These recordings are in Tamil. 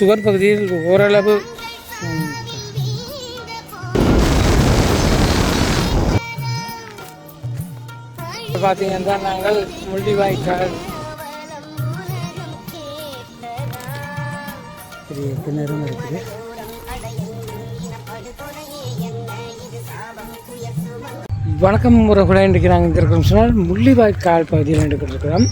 சுவர் பகுதியில் ஓரளவு பார்த்தீங்கன்னா நாங்கள் முள்ளிவாய்க்கால். பெரிய கிணறும் இருக்குது. வணக்கம் உறவுகளை இன்றைக்கு நாங்கள் இருக்கிறோம். சொன்னால் முள்ளிவாய்க்கால் பகுதியில் நின்று இருக்கிறோம்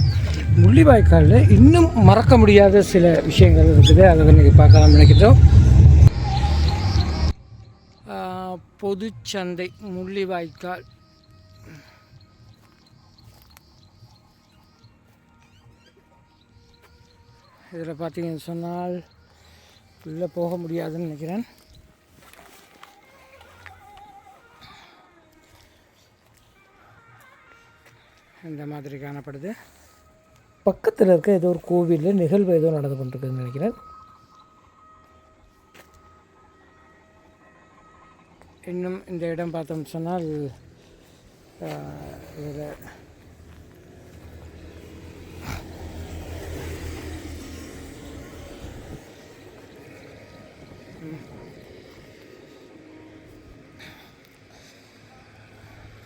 முள்ளிவாய்க்காலில் இன்னும் மறக்க முடியாத சில விஷயங்கள் இருக்குது. அதை இன்றைக்கி பார்க்கலாம் நினைக்கிறோம் பொதுச்சந்தை முள்ளிவாய்க்கால். இதில் பார்த்தீங்கன்னு சொன்னால் உள்ளே போக முடியாதுன்னு நினைக்கிறேன். இந்த மாதிரி காணப்படுது. பக்கத்தில் இருக்க ஏதோ ஒரு கோவிலில் நிகழ்வு ஏதோ நடந்து கொண்டிருக்குதுன்னு நினைக்கிறேன். இன்னும் இந்த இடம் பார்த்தோம் சொன்னால் இதில்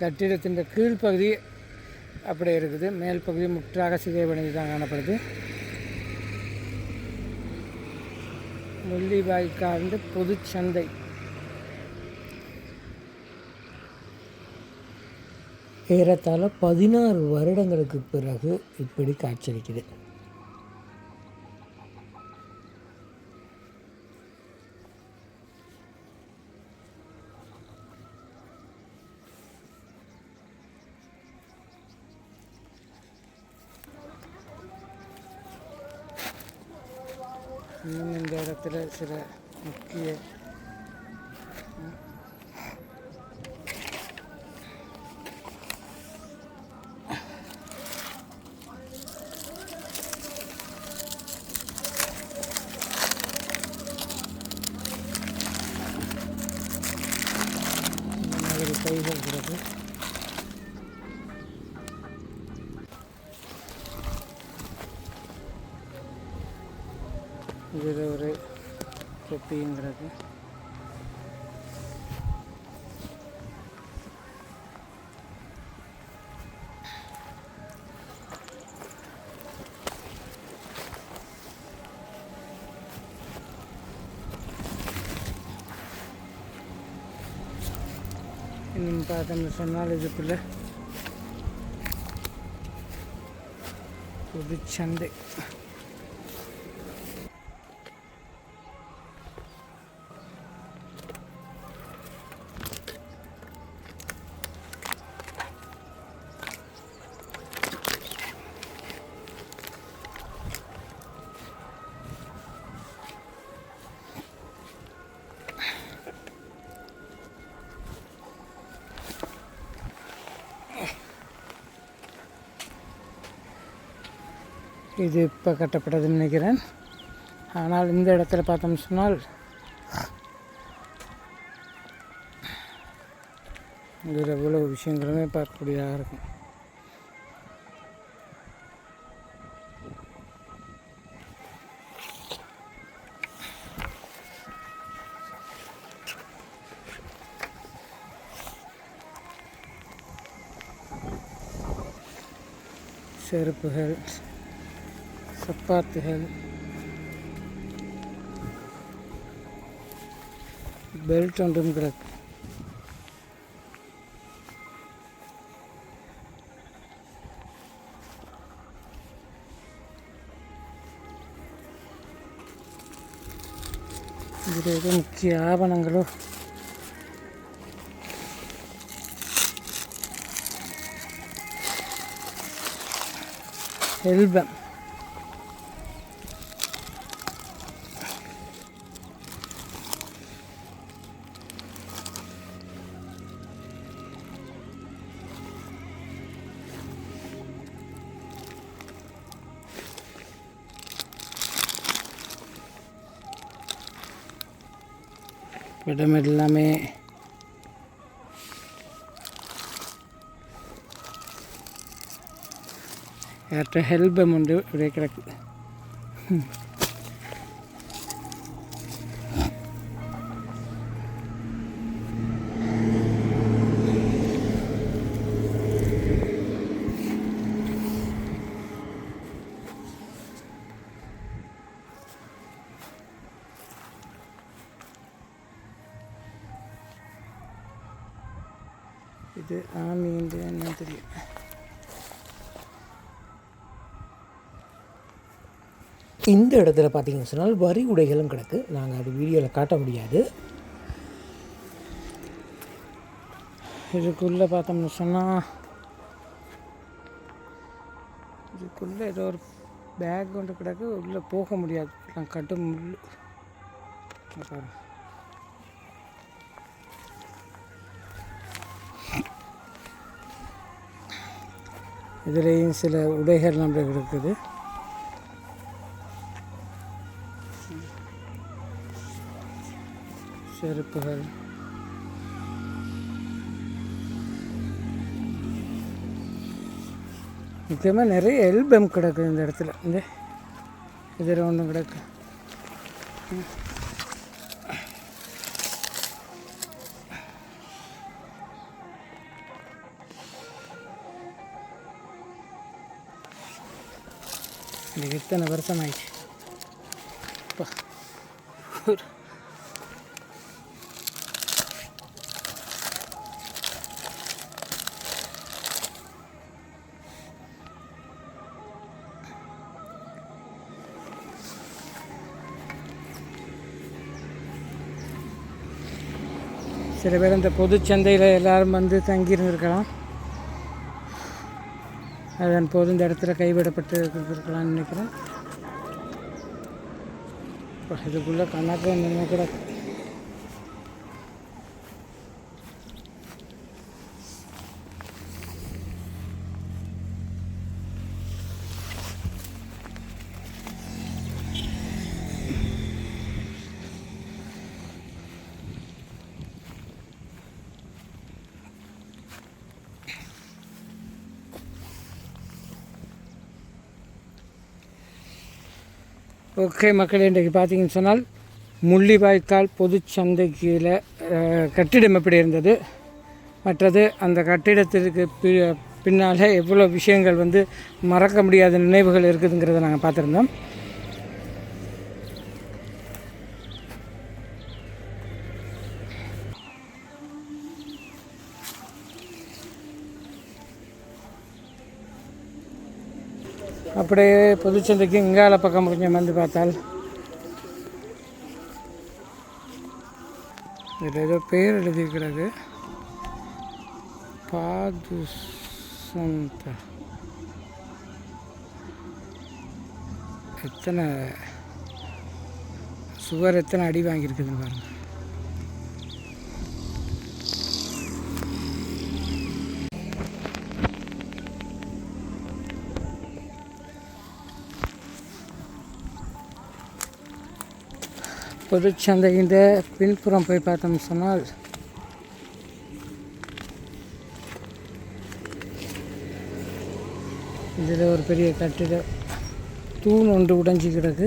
கட்டிடத்தின் கீழ்ப்பகுதி அப்படி இருக்குது. மேல் பகுதி முற்றாக சிதைவடைந்து தான் காணப்படுது. முள்ளிவாய்க்கார்ந்து பொதுச்சந்தை ஏறத்தாழ பதினாறு வருடங்களுக்கு பிறகு இப்படி காட்சியளிக்குது. இன்னும் இந்த இடத்துல சில முக்கிய இந்த மாதிரி பைகள் இருக்கிறது இதில் ஒரு தொப்பிங்கிறது. இன்னும் பார்த்தோம்னு சொன்னால் இதுக்குள்ள புதுச்சந்தை இது இப்போ கட்டப்பட்டதுன்னு நினைக்கிறேன். ஆனால் இந்த இடத்துல பார்த்தோம்னு சொன்னால் இதில் எவ்வளோ விஷயங்களுமே பார்க்கக்கூடியதாக இருக்கும். செருப்புகள் சப்பாத்துகள் பெல்ட் ஒன்றும் கிடக்கு இதில் ஏதோ முக்கிய ஆவணங்களோ செல்வம் இடம் எல்லாமே ஏற்ற ஹெல்பம் உண்டு இப்படியே கிடக்கு. இது ஆமி என்று என்ன தெரியும் இந்த இடத்துல பார்த்தீங்கன்னு சொன்னால் வரி உடைகளும் கிடக்கு. நாங்கள் அது வீடியோவில் காட்ட முடியாது. இதுக்குள்ளே பார்த்தோம்னு சொன்னால் இதுக்குள்ளே ஏதோ ஒரு பேக் ஒன்று கிடக்கு. உள்ளே போக முடியாது. நான் கட்டும் முள் இதுலேயும் சில உடைகள் நம்மளுக்கு இருக்குது. செருப்புகள். முக்கியமாக நிறைய எல்பம் கிடக்குது இந்த இடத்துல. இந்த இதில் ஒன்றும் கிடக்கு. இது எத்தனை வருஷம் ஆயிடுச்சு. சில பேர் இந்த பொதுச்சந்தையில் எல்லாரும் வந்து தங்கியிருந்திருக்கலாம். அதன் போது இந்த இடத்துல கைவிடப்பட்டு இருக்கலாம்னு நினைக்கிறேன். இதுக்குள்ளே கணக்கு நின்று கூட ஓகே மக்கள் இன்றைக்கு பார்த்தீங்கன்னு சொன்னால் முள்ளிவாய்க்கால் பொதுச்சந்தை கீழே கட்டிடம் எப்படி இருந்தது? மற்றது அந்த கட்டிடத்திற்கு பி பின்னால் எவ்வளோ விஷயங்கள் வந்து மறக்க முடியாத நினைவுகள் இருக்குதுங்கிறத நாங்கள் பார்த்துருந்தோம். அப்படியே பொதுச்சந்தைக்கு இங்கால பக்கம் கொஞ்சம் வந்து பார்த்தால். இதில் ஏதோ பேர் எழுதியிருக்கிறது. பாதுசந்த. எத்தனை சுவர் எத்தனை அடி வாங்கியிருக்குதுன்னு பாருங்கள் பொதுச்சந்தையின் பின்புறம் போய் பார்த்தோம்னு சொன்னால் இதில் ஒரு பெரிய கட்டிட தூண் ஒன்று உடைஞ்சி கிடக்கு.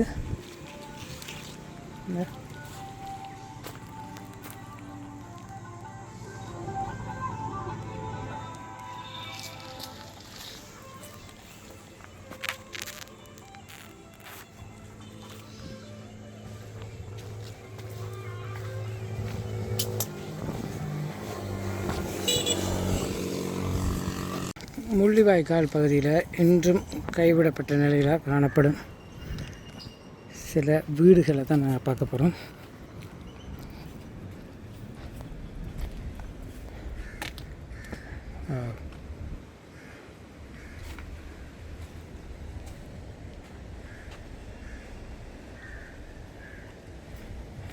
முள்ளிவாய்க்கால் பகுதியில் இன்றும் கைவிடப்பட்ட நிலையில் காணப்படும் சில வீடுகளை தான் நான் பார்க்க போகிறோம்.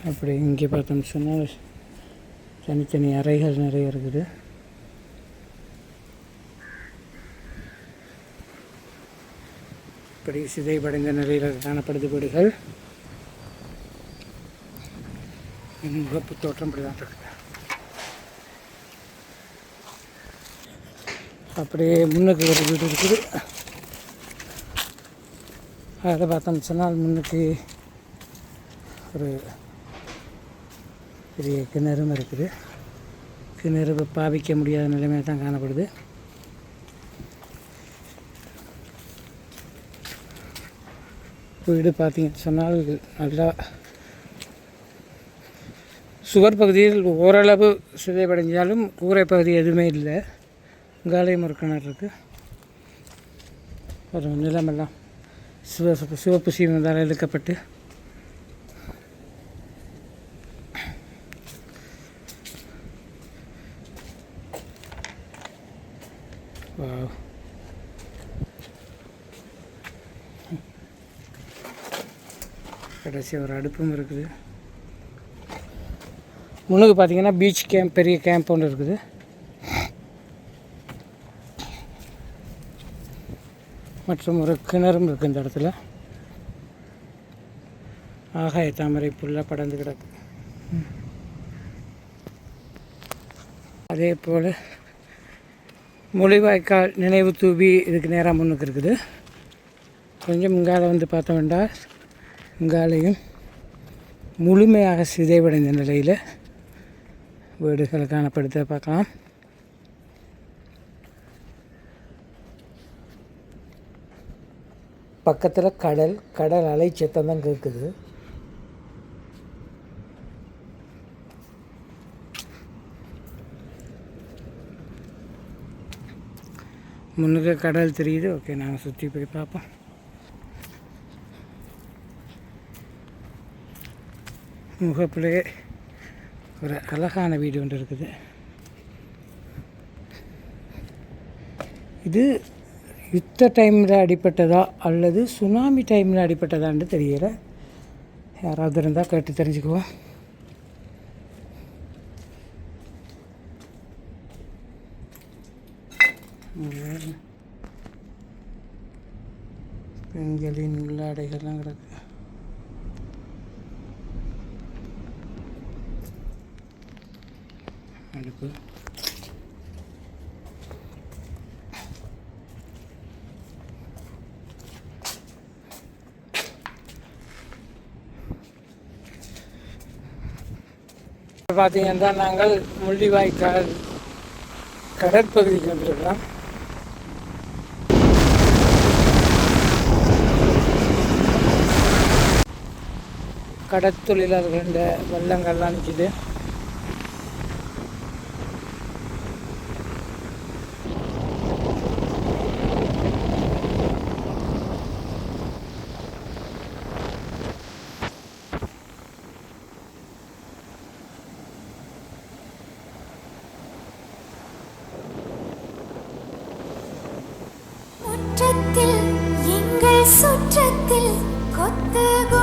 அப்படி இங்கே பார்த்தோம்னு சொன்னால் தனித்தனி அறைகள் நிறைய இருக்குது. இப்படி சிதைவடைந்த நிலையில் காணப்படுது வீடுகள். முகப்பு தோற்றம் இப்படி தான் இருக்குது. அப்படியே முன்னுக்கு ஒரு வீடு இருக்குது. அதை பார்த்தோம்னு சொன்னால் முன்னுக்கு ஒரு பெரிய கிணறும் இருக்குது. கிணறு பாவிக்க முடியாத நிலைமையில் தான் காணப்படுது. வீடு பார்த்தீங்கன்னு சொன்னால் நல்லா சுவர் பகுதியில் ஓரளவு சிதைவடைஞ்சாலும் கூரை பகுதி எதுவுமே இல்லை காலை முறுக்கணர் இருக்குது ஒரு நிலமெல்லாம் சிவப்பு சிவப்பு சீமந்தால் இழுக்கப்பட்டு Wow. கடைசி ஒரு அடுப்பும் இருக்குது. முன்னுக்கு பார்த்தீங்கன்னா பீச் கேம்ப் பெரிய கேம்ப் ஒன்று இருக்குது. மற்றும் ஒரு கிணறும் இருக்குது இந்த இடத்துல. ஆகாய தாமரை புல்லாக படர்ந்து கிடக்கு. அதே போல் முள்ளிவாய்க்கால் நினைவு தூவி இதுக்கு நேராக முன்னுக்கு இருக்குது. கொஞ்சம் இங்கால வந்து பார்த்தோம் என்றால் முழுமையாக சிதைவடைந்த நிலையில் வீடுகள் காணப்படுத்த பார்க்கலாம். பக்கத்தில் கடல் கடல் அலை சத்தம் தான் கேட்குது முன்னுக்கு கடல் தெரியுது. ஓகே நாங்கள் சுற்றி போய் பார்ப்போம். முகப்பிலே ஒரு அழகான வீடு ஒன்று இருக்குது. இது யுத்த டைமில் அடிப்பட்டதா அல்லது சுனாமி டைமில் அடிப்பட்டதான்னு தெரியலை. யாராவது இருந்தால் கேட்டு தெரிஞ்சுக்குவோம் பெண்களின் உள்ளாடைகள்லாம் கிடக்கு. இருக்கு. பார்த்தீங்கன்னா நாங்கள் முள்ளிவாய்க்கால் கடற்பகுதிக்கு வந்திருக்கிறோம். கடற்தொழிலாளர்கள் இந்த வள்ளங்கள்லாம் நிற்கிது てる。ってご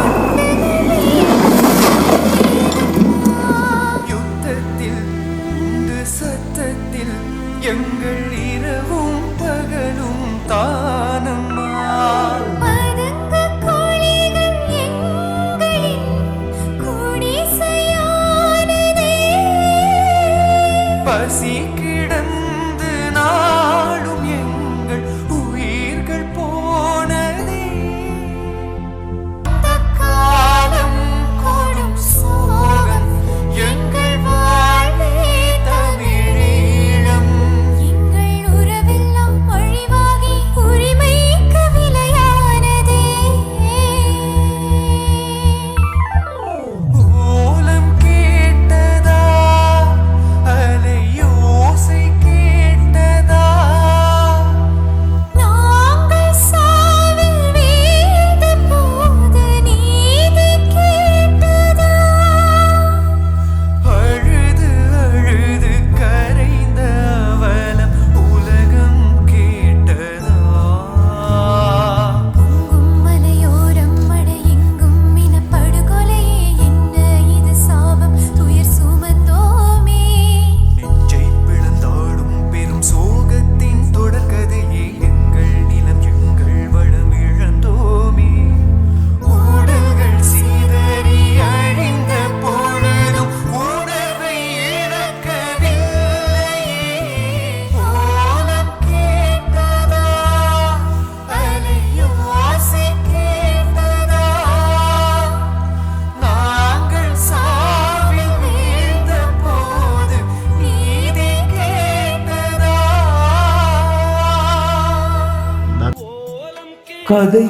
கதை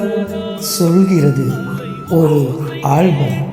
சொல்கிறது ஒரு ஆல்பம்.